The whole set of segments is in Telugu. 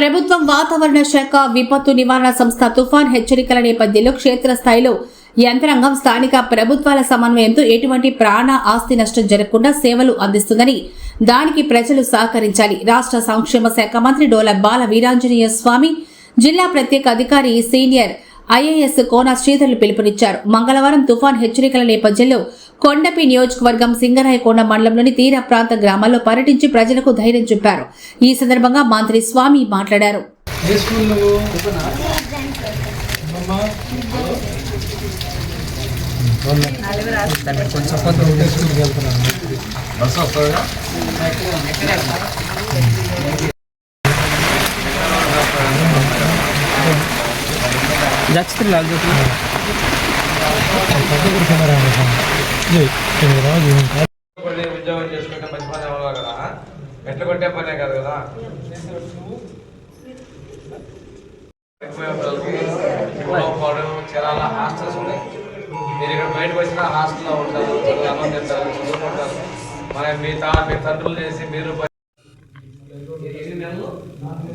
ప్రభుత్వం వాతావరణ శాఖ విపత్తు నివారణ సంస్థ తుఫాన్ హెచ్చరికల నేపథ్యంలో క్షేత్రస్థాయిలో యంత్రాంగం స్థానిక ప్రభుత్వాల సమన్వయంతో ఎటువంటి ప్రాణ ఆస్తి నష్టం జరగకుండా సేవలు అందిస్తుందని దానికి ప్రజలు సహకరించాలి. రాష్ట్ర సంక్షేమ శాఖ మంత్రి డోల బాల వీరాంజనేయ స్వామి జిల్లా ప్రత్యేక అధికారి సీనియర్ ఐఏఎస్ కోన శ్రీధర్లు పిలుపునిచ్చారు. మంగళవారం తుఫాన్ హెచ్చరికల నేపథ్యంలో కొండపి నియోజకవర్గం సింగరాయకొండ మండలంలోని తీర ప్రాంత గ్రామాల్లో పర్యటించి ప్రజలకు ధైర్యం చెప్పారు. ఈ సందర్భంగా మంత్రి స్వామి మాట్లాడారు. జాగ్రత్త లాల్ కొన్ని ఉద్యోగం చేసుకుంటే మంచి పని అవ్వాలి కదా ఎట్లా కొట్టే పనే కాదు కదా? ఎక్కువ చాలా హాస్టల్స్ ఉన్నాయి. మీరు ఇక్కడ బయటకు వచ్చిన హాస్టల్లో ఉంటారు చదువు అన్నం తింటారు చదువుకుంటారు మరి మీ తా మీ తండ్రులు చేసి మీరు ఎన్ని నెలలు? నాలుగు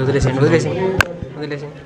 వదిలేసేయండి వదిలేసేయండి వదిలేసేయండి